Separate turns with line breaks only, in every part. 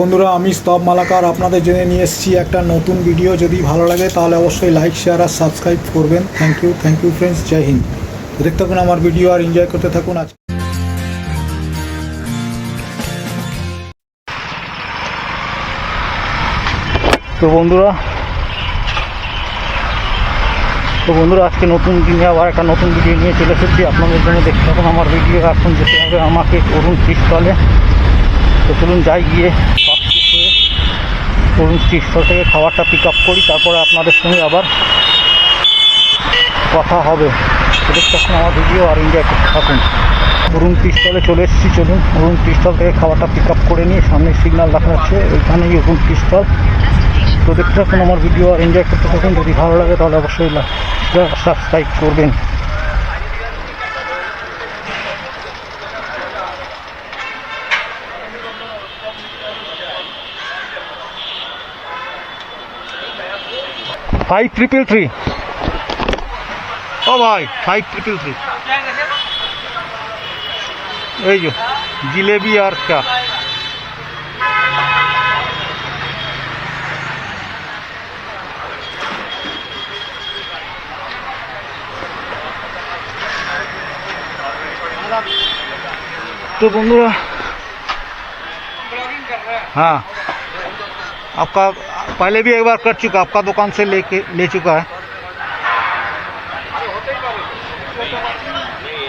বন্ধুরা, আমি স্তব মালাকার আপনাদের জেনে নিয়ে এসেছি একটা নতুন ভিডিও যদি ভালো লাগে, তাহলে অবশ্যই লাইক শেয়ার আর সাবস্ক্রাইব করবেন। Thank you thank you friends জয় হিন্দ। দেখতে থাকুন আমার ভিডিও আর এনজয় করতে থাকুন। আজ তো বন্ধুরা তো বন্ধুরা, আজকে নতুন দিনে আবার একটা নতুন ভিডিও নিয়ে চলে এসেছি। আপনাদের জন্য দেখতে থাকুন আমার ভিডিও এখন যেতে হবে আমাকে অরুণ তীর্থলে তো চলুন যাই গিয়ে। অরুণ তীর্থল থেকে খাবারটা পিক আপ করি, তারপরে আপনাদের সঙ্গে আবার কথা হবে। দেখতে আমার ভিডিও আর করতে থাকুন। অরুণ তীর্থলে চলে এসেছি, চলুন। অরুণ তীর্থল থেকে খাবারটা পিক আপ করে নিয়ে সামনে সিগন্যাল দেখা যাচ্ছে ওইখানেই অরুণ তীর্থল তো দেখতে থাকুন আমার ভিডিও আর এনজয় করতে থাকুন। যদি ভালো লাগে তাহলে অবশ্যই সাবস্ক্রাইব করবেন। ফাইভ ট্রিপল থ্রি ও ভাই ফাইভ ট্রিপল থ্রি এই যে জিলেবি আর চা तो बंधुरा हाँ आपका पहले भी एक बार कर चुका आपका दुकान से लेके ले चुका है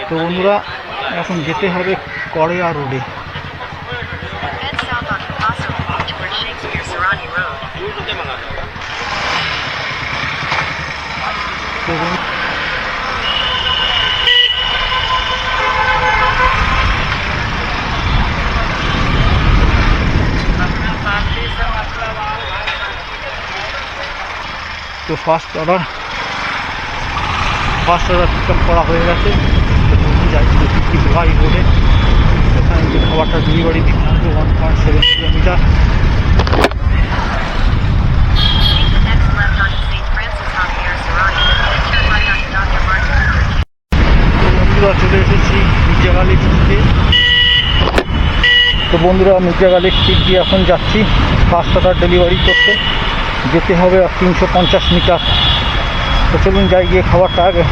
তো বন্ধুরা এখন যেতে হবে কড়েয়া রোডে তো first order first order pick up করা হয়ে গেছে। রোডে এখানে যে খাবারটা ডেলিভারি হবে ওয়ান পয়েন্ট সেভেন কিলোমিটার বন্ধুরা চলে এসেছি মির্জাগালি স্ট্রিটে তো বন্ধুরা মির্জাগালি স্ট্রিট দিয়ে এখন যাচ্ছি ফার্স্ট অর্ডার ডেলিভারি করতে। যেতে হবে আর তিনশো পঞ্চাশ মিটার। তো চলুন যাই, গিয়ে খাবারটা আগে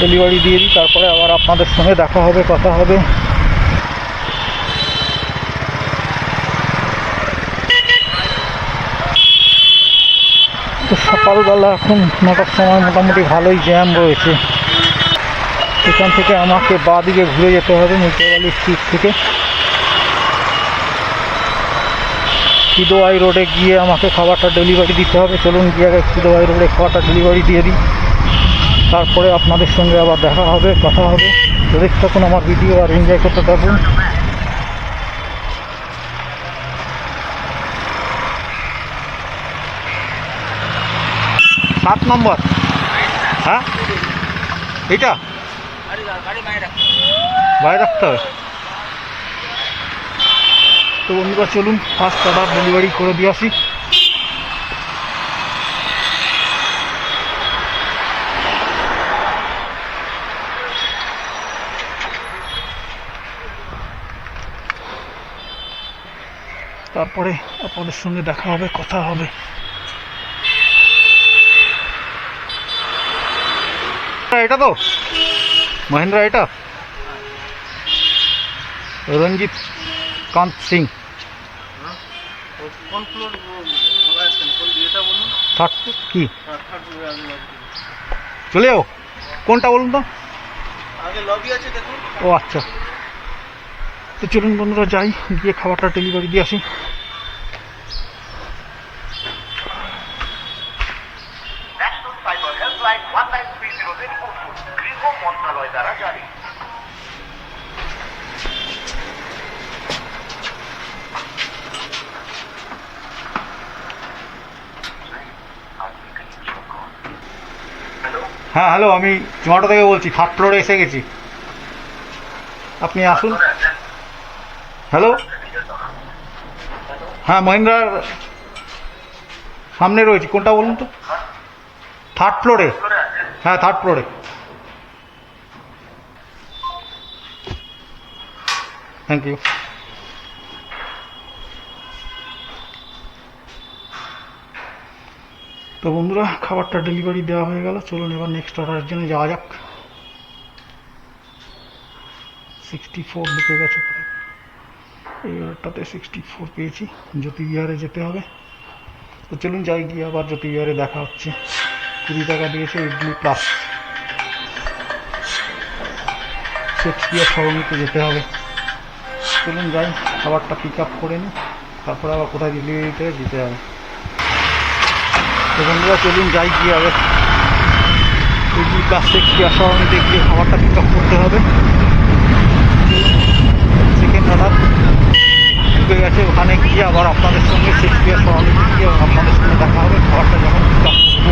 ডেলিভারি দিয়ে দিই, তারপরে আবার আপনাদের সঙ্গে দেখা হবে, কথা হবে। তো সকালবেলা এখন নটার সময় মোটামুটি ভালোই জ্যাম রয়েছে। এখান থেকে আমাকে বাঁ দিকে ঘুরে যেতে হবে মির্জাবালি স্ট্রিট থেকে। সিদোয়াই রোডে গিয়ে আমাকে খাবারটা ডেলিভারি দিতে হবে। চলুন গিয়ে আগে সিদোয়াই রোডে খাবারটা ডেলিভারি দিয়ে দিই। তারপরে আপনাদের সঙ্গে আবার দেখা হবে, কথা হবে। দেখতে থাকুন আমার ভিডিও আর এনজয় করতে থাকুন। সাত নম্বর। হ্যাঁ? এটা বাইরে রাখতে হবে। তো বন্ধুরা, চলুন ফার্স্ট অর্ডার ডেলিভারি করে দিয়ে আসি। তারপরে আপনাদের সঙ্গে দেখা হবে, কথা হবে। এটা তো? মহেন্দ্রা, এটা? রঞ্জিত কান্ত সিং।
কোন ফ্লোর আছেন কোন বিয়েটা বলুন?
থার্ড কি?
থার্ড ফ্লোরে আগে লবি
চলে যাও কোনটা বলুন তো?
আগে লবি আছে দেখুন।
ও আচ্ছা। তো চলুন বন্ধুরা যাই গিয়ে খাবারটা ডেলিভারি দিয়ে আসি। হ্যাঁ হ্যালো আমি জোমাটো থেকে বলছি থার্ড ফ্লোরে এসে গেছি। আপনি আসুন। হ্যালো হ্যাঁ মহিন্দ্রার সামনে রয়েছে, কোনটা বলুন তো? থার্ড ফ্লোরে হ্যাঁ থার্ড ফ্লোরে থ্যাংক ইউ তো বন্ধুরা, খাবারটা ডেলিভারি দেওয়া হয়ে গেল। চলুন এবার নেক্সট অর্ডারের জন্য যাওয়া যাক। সিক্সটি ফোর ঢুকে গেছে এই অর্ডারটাতে সিক্সটি ফোর পেয়েছি। জ্যোতি বিহারে যেতে হবে। তো চলুন যাই, গিয়ে আবার জ্যোতি বিহারে দেখা হচ্ছে। কুড়ি টাকা দিয়েছে ইডলি প্লাস শেক্সপিয়ার সরণিতে যেতে হবে। চলুন যাই, খাবারটা পিক আপ করে নিই। তারপরে আবার কোথায় ডেলিভারিতে দিতে হবে। তো বন্ধুরা, চলুন যাই গিয়ে হবে ইডলি প্লাস শেক্সপিয়ার সরণিতে গিয়ে খাবারটা পিক আপ করতে হবে। অর্ডার ঢুকে গেছে। ওখানে গিয়ে আবার আপনাদের সঙ্গে শেক্সপিয়ার সরণিতে গিয়ে আপনাদের সঙ্গে দেখা হবে, খাবারটা যখন পিক আপ করব।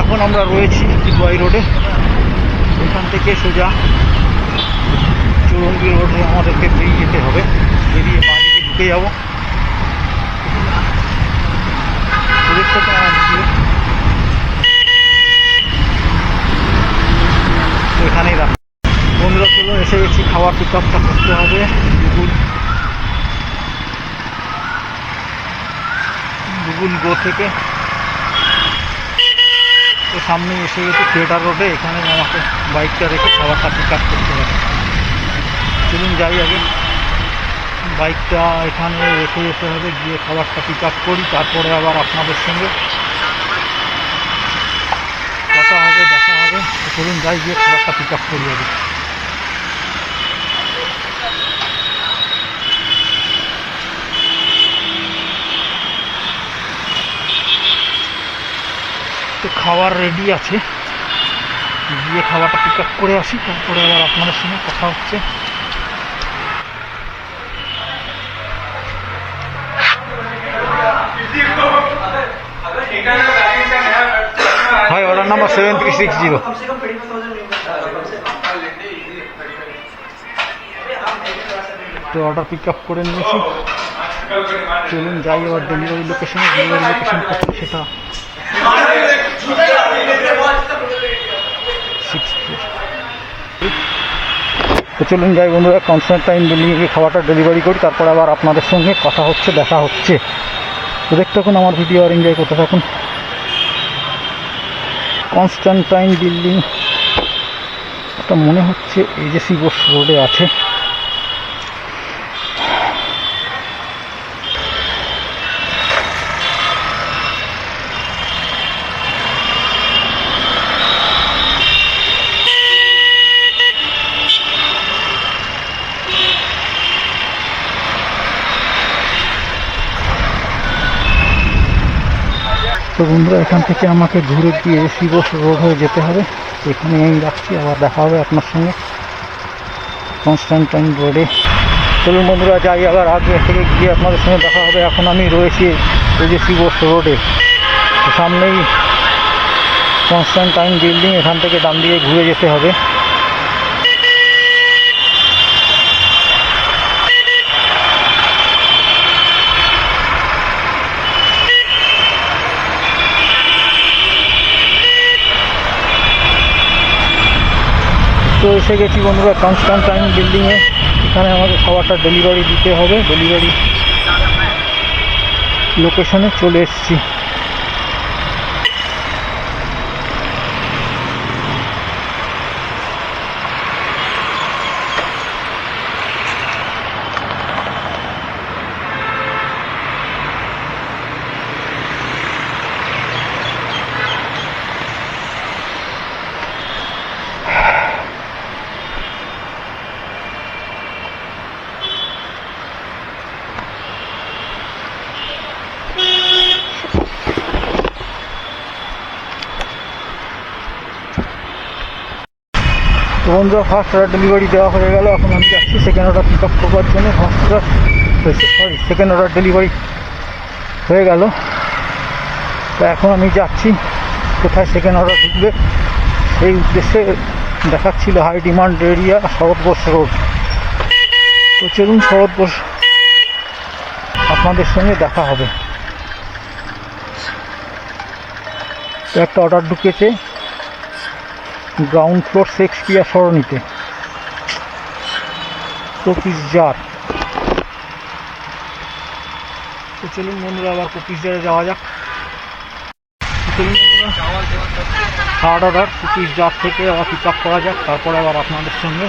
এখন আমরা রয়েছি টিবাই রোডে। এখান থেকে সোজা চৌরঙ্গি রোডে আমাদেরকে বেরিয়ে যেতে হবে। বেরিয়ে বাড়িতে ঢুকে যাব। এখানেই রাখ। বন্ধুরা চলুন এসে গেছি খাওয়ার পিক আপটা করতে হবে। গুগল গুগল গো থেকে। তো সামনে এসে গেছি থিয়েটার রোডে এখানে আমাকে বাইকটা রেখে খাবারটা পিক আপ করতে হবে। চলুন যাই আগে। বাইকটা এখানে রেখে যেতে হবে, গিয়ে খাবারটা পিক আপ করি, তারপরে আবার আপনাদের সঙ্গে কথা হবে, দেখা হবে। চলুন, যাই, গিয়ে খাবারটা পিক আপ করি আগে। তো খাবার রেডি আছে। গিয়ে খাবারটা পিক আপ করে আসি, তারপরে আবার আপনাদের সঙ্গে কথা হচ্ছে ভাই order number seven three six zero তো অর্ডার পিক আপ করে নিয়েছি। চলুন যাই এবার ডেলিভারি লোকেশনে ডেলিভারি লোকেশন সেটা তো চলুন যাই বন্ধুরা কনস্ট্যান্টাইন বিল্ডিংয়ে খাবারটা ডেলিভারি করি, তারপর আবার আপনাদের সঙ্গে কথা হচ্ছে, দেখা হচ্ছে। তো দেখতে থাকুন আমার ভিডিও আর এনজয় করতে থাকুন। কনস্ট্যান্টাইন বিল্ডিং এটা মনে হচ্ছে এজেসি বোস রোডে আছে। তো বন্ধুরা, এখান থেকে আমাকে ঘুরে গিয়ে বোস রোড হয়ে যেতে হবে। এখানে আমি রাখছি আবার দেখা হবে আপনার সঙ্গে। কনস্ট্যান্টাইন রোডে। চলুন বন্ধুরা, যাই আবার আগে থেকে গিয়ে আপনাদের সঙ্গে দেখা হবে। এখন আমি রয়েছি এই যে শিবোস রোডে সামনেই কনস্ট্যান্টাইন বিল্ডিং, এখান থেকে ডান দিকে ঘুরে যেতে হবে। তো এসে গেছি বন্ধুরা কনস্ট্যান্টাইন বিল্ডিংয়ে এখানে আমাদের খাবারটা ডেলিভারি দিতে হবে। ডেলিভারি লোকেশনে চলে এসেছি তো বন্ধুরা ফার্স্ট অর্ডার ডেলিভারি দেওয়া হয়ে গেল, এখন আমি যাচ্ছি সেকেন্ড অর্ডার পিক আপ করবার জন্য first order sorry second order delivery হয়ে গেল। তো এখন আমি যাচ্ছি, কোথায় সেকেন্ড অর্ডার ঢুকবে, সেই উদ্দেশ্যে দেখাচ্ছিল high demand area Sarat road তো চলুন শরৎ আপনাদের সঙ্গে দেখা হবে। একটা অর্ডার ঢুকেছে। গ্রাউন্ড ফ্লোর শেক্সপিয়ার সরণিতে। কপিস জার তো চলুন বন্ধুরা, আবার কপিস জারে যাওয়া যাক। থার্ড অর্ডার কুকিজ জার থেকে আবার পিক আপ করা যাক, তারপরে আবার আপনাদের সঙ্গে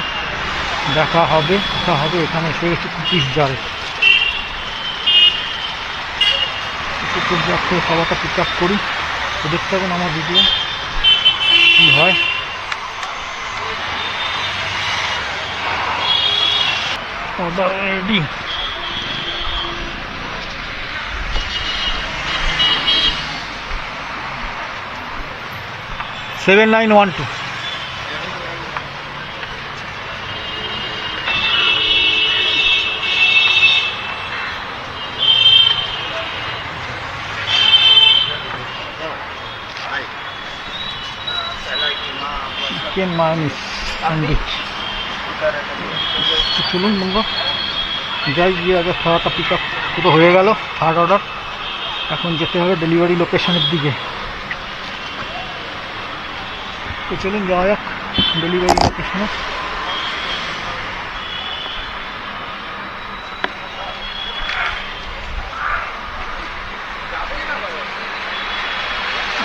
দেখা হবে। দেখা হবে এখানে এসে গেছি কুকিজ জারে কুকিজ জার থেকে খাবারটা পিক আপ করি। তো দেখতে থাকুন আমার ভিডিও কী হয়? Ready seven nine one two chicken mayonnaise sandwich তো চলুন বন্ধু যাই গিয়ে আগে খাওয়াটা পিক আপ পুরো হয়ে গেল থার্ড অর্ডার এখন যেতে হবে ডেলিভারি লোকেশনের দিকে। তো চলুন যাওয়া যাক ডেলিভারি লোকেশনে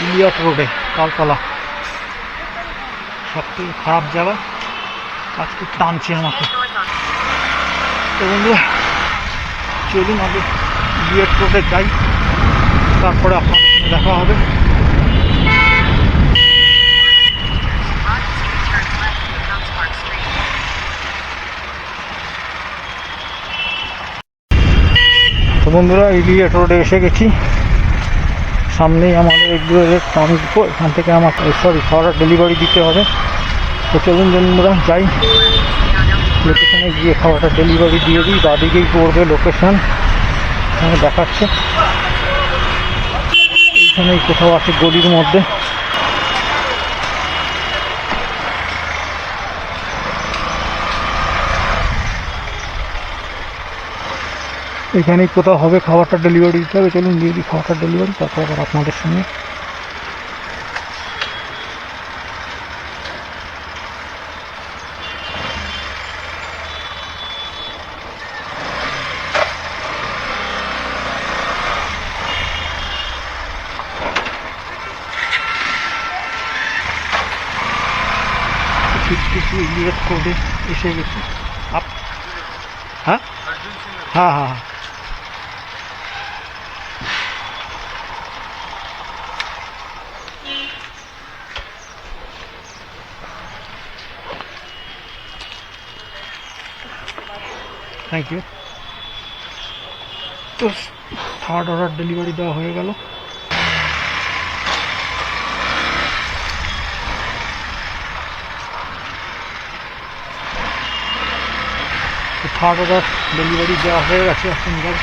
ইলিয়ট রোডে কালতলা। সব থেকে খারাপ জায়গা। আজকে টানছে আমাকে তো। বন্ধু চলুন আগে ইলিয়ট রোডে যাই। তারপরে আপনার দেখা হবে. তো বন্ধুরা ইলিয়েট রোডে এসে গেছি। সামনেই আমাদের এগুলোর ট্রান্সপো এখান থেকে আমার সরি খাওয়ার ডেলিভারি দিতে হবে। তো চলুন বন্ধুরা, যাই। লোকেশনে গিয়ে খাওয়াটা ডেলিভারি দিয়ে দিই, বাদিকেই পড়বে লোকেশান এখানে দেখাচ্ছে। এইখানেই কোথাও আছে গলির মধ্যে। এখানেই কোথাও হবে খাবারটা ডেলিভারি দিতে হবে চলুন দিয়ে দিই খাবারটা ডেলিভারি তারপর আবার আপনাদের সঙ্গে কিছু ইলিয়েট করে এসে গেছি আপ হ্যাঁ হ্যাঁ হ্যাঁ হ্যাঁ থ্যাংক ইউ তো থার্ড অর্ডার ডেলিভারি দেওয়া হয়ে গেল থার্ড অর্ডার ডেলিভারি দেওয়া হয়ে গেছে এবার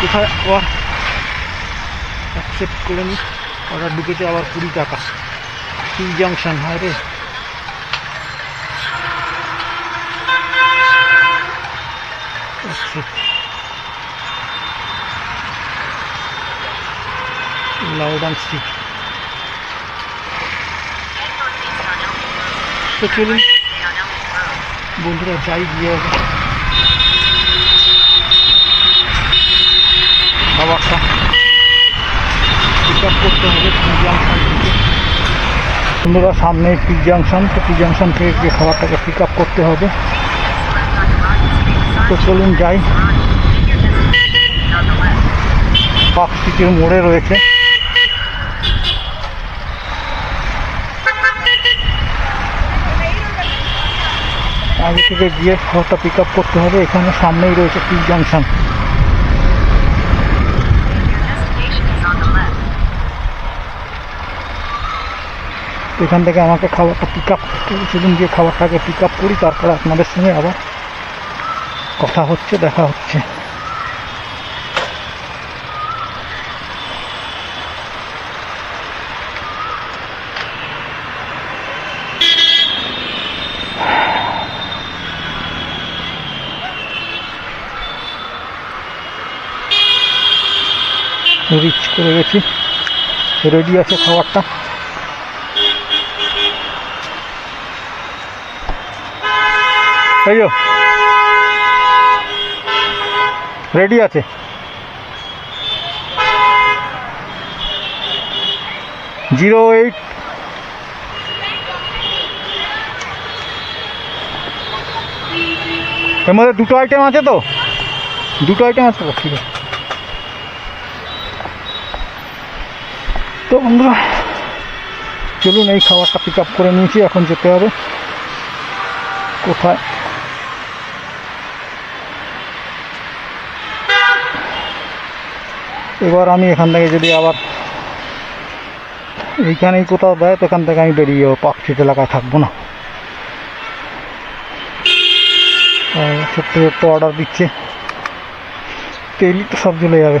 কোথায়? আবার অ্যাকসেপ্ট করে নিই অর্ডার ঢুকেছে আবার কুড়ি টাকা। টি জাংশন হয় রে? লাউড অ্যান্ড স্টিক তো চলুন। বন্ধুরা যাই গিয়ে হবে খাবারটা পিক আপ করতে হবে বন্ধুরা, সামনে টি জাংশন তো টি জাংশন থেকে গিয়ে খাবারটাকে পিক আপ করতে হবে। তো চলুন যাই। পার্ক স্ট্রিটের মোড়ে রয়েছে। আগে থেকে গিয়ে খাবারটা পিক আপ করতে হবে। এখানে সামনেই রয়েছে টি জাংশন এখান থেকে আমাকে খাবারটা পিক আপ সেদিন গিয়ে খাবারটাকে পিক আপ করি, তারপরে আপনাদের সঙ্গে আবার কথা হচ্ছে, দেখা হচ্ছে। রিচ করে গেছি। রেডি আছে খাবারটা? এই রেডি আছে জিরো এইট এর মধ্যে দুটো আইটেম আছে তো? দুটো আইটেম আছে তো? ঠিক আছে। তো বন্ধুরা, চলুন এই খাবারটা পিক আপ করে নিয়েছি, এখন যেতে হবে। কোথায়? এবার আমি এখান থেকে যদি আবার এইখানেই কোথাও দেয় তো এখান থেকে আমি বেরিয়ে যাব স্ট্রিট এলাকায় থাকব না। ছোট্ট ছোট্ট অর্ডার দিচ্ছে। তেলই তো সব চলে যাবে।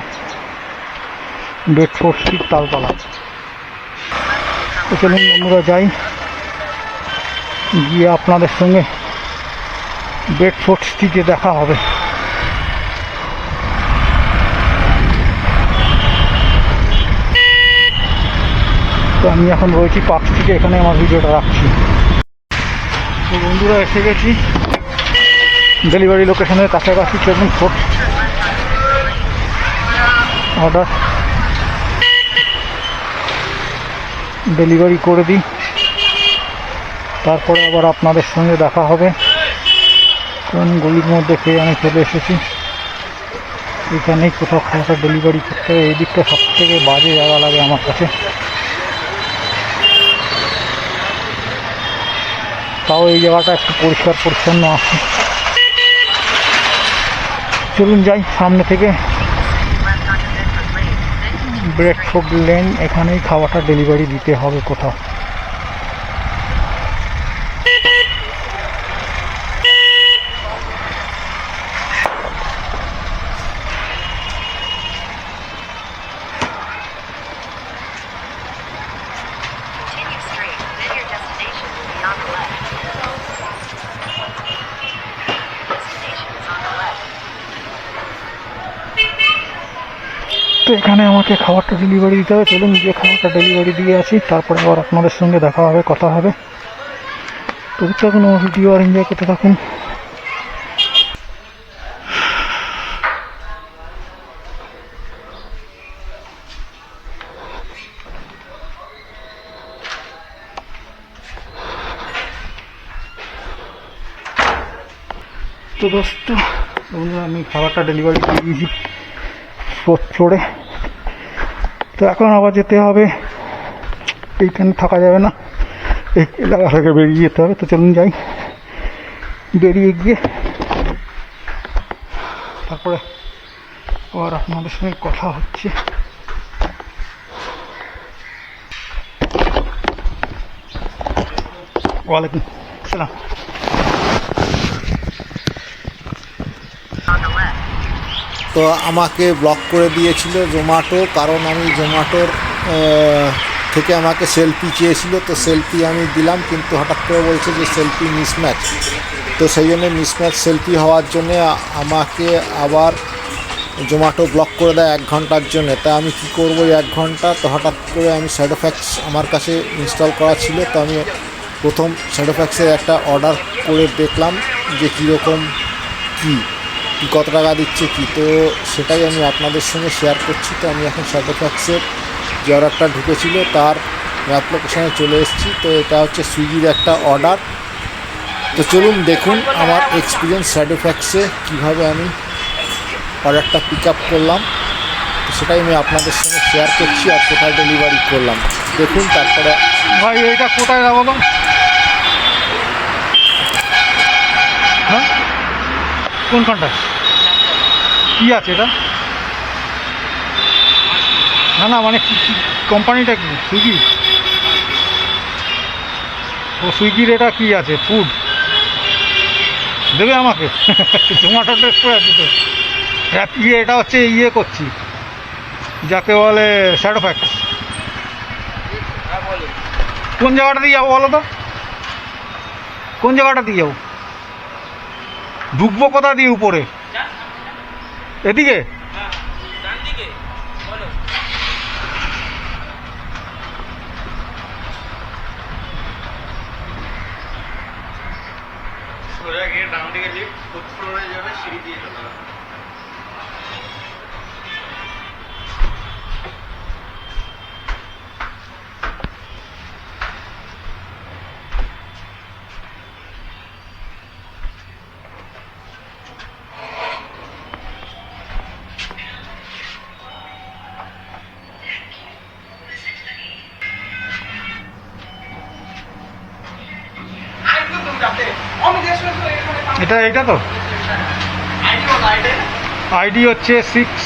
Bedford street Taltala. তো চলুন বন্ধুরা, যাই। গিয়ে আপনাদের সঙ্গে বেডফোর্ড স্ট্রিটে দেখা হবে। তো আমি এখন রয়েছি পার্ক থেকে এখানে আমার ভিডিওটা রাখছি। তো বন্ধুরা, এসে গেছি ডেলিভারি লোকেশনের কাছাকাছি চলুন ফোর্ট অর্ডার ডেলিভারি করে দিই। তারপরে আবার আপনাদের সঙ্গে দেখা হবে। কোন গলির মধ্যে খেয়ে আমি চলে এসেছি। এখানেই কোথাও খাওয়াটা ডেলিভারি করতে হবে এই দিকটা সব থেকে বাজে জায়গা লাগে আমার কাছে। তাও এই জায়গাটা একটু পরিষ্কার, পরিচ্ছন্ন আছে। চলুন যাই সামনে থেকে। ব্রেডফোর্ড লেন এখানেই খাওয়াটা ডেলিভারি দিতে হবে কোথাও। এখানে আমাকে খাবারটা ডেলিভারি দিতে হবে। চলুন গিয়ে খাবারটা ডেলিভারি দিয়ে আসি। তারপরে আবার আপনাদের সঙ্গে দেখা হবে, কথা হবে। তো থাকুন আমার ভিডিও আর এনজয় করতে থাকুন। তো দোস্ত আমি খাবারটা ডেলিভারি দিয়ে দিয়েছি। ফ্লোরে তো এখন আবার যেতে হবে। এইখানে থাকা যাবে না। এই এলাকা থেকে বেরিয়ে যেতে হবে, তো চলুন যাই। বেরিয়ে গিয়ে তারপরে আবার আপনাদের সঙ্গে কথা হচ্ছে। ওয়ালাইকুম সালাম।
তো আমাকে ব্লক করে দিয়েছিল জোম্যাটো কারণ আমি জোম্যাটোর থেকে আমাকে সেলফি চেয়েছিল, তো সেলফি আমি দিলাম, কিন্তু হঠাৎ করে বলছে যে সেলফি মিসম্যাচ তো সেই জন্য মিসম্যাচ সেলফি হওয়ার জন্যে আমাকে আবার জোম্যাটো ব্লক করে দেয় এক ঘণ্টার জন্য। তা আমি কি করব এক ঘণ্টা? তো হঠাৎ করে আমি স্যাডোফ্যাক্স আমার কাছে ইনস্টল করা ছিল, তো আমি প্রথম স্যাডোফ্যাক্সের একটা অর্ডার করে দেখলাম যে কীরকম কী কী। কত টাকা দিচ্ছে কী? তো সেটাই আমি আপনাদের সঙ্গে শেয়ার করছি। তো আমি এখন স্যাডোফ্যাক্সের যে অর্ডারটা ঢুকেছিল তার ম্যাপ লোকেশনে চলে এসেছি। তো এটা হচ্ছে সুইগির একটা অর্ডার তো চলুন দেখুন আমার এক্সপিরিয়েন্স স্যাডোফ্যাক্সে কীভাবে আমি অর্ডারটা পিক আপ করলাম সেটাই আমি আপনাদের সঙ্গে শেয়ার করছি আর কোথায় ডেলিভারি করলাম। দেখুন তারপরে
ভাই এটা কোথায় যাব তো হ্যাঁ কোনখানটায় কী আছে এটা? না না মানে কোম্পানিটা কি? সুইগি? ও, সুইগির এটা কি আছে? ফুড? দেবে আমাকে। জোম্যাটো করে আছি তো। ইয়ে এটা হচ্ছে ইয়ে করছি। যাকে বলে স্যাডোফ্যাক্স কোন জায়গাটা দিয়ে যাব বলো তো? কোন জায়গাটা দিয়ে যাব? ঢুকবো কথা দিয়ে উপরে। এদিকে?
সোজা গিয়ে ডাউন দিকে লিফট ফুড ফ্লোরে যাবে সিঁড়ি দিয়ে যেতে
এটা এটা তো? আইডি হচ্ছে six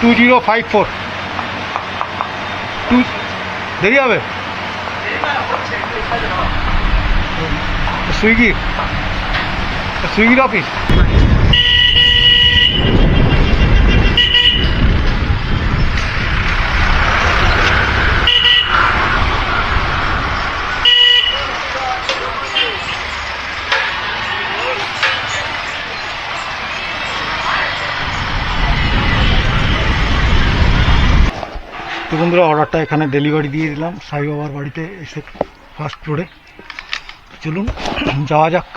two zero five four two দেরি হবে? সুইগি সুইগির অফিস তো বন্ধুরা অর্ডারটা এখানে ডেলিভারি দিয়ে দিলাম। সাই বাবার বাড়িতে এসে ফার্স্ট ফ্লোরে চলুন, যাওয়া যাক।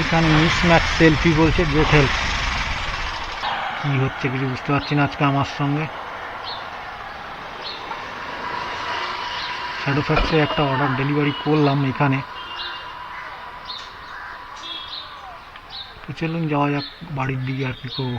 এখানে মিস ম্যাচ সেলফি বলছে গ্রেট হেল্প কী হচ্ছে কিছু বুঝতে পারছি না আজকে আমার সঙ্গে। শ্যাডো ফ্যাক্সে একটা অর্ডার ডেলিভারি করলাম এখানে। তো চলুন, যাওয়া যাক বাড়ির দিকে আর কি করব।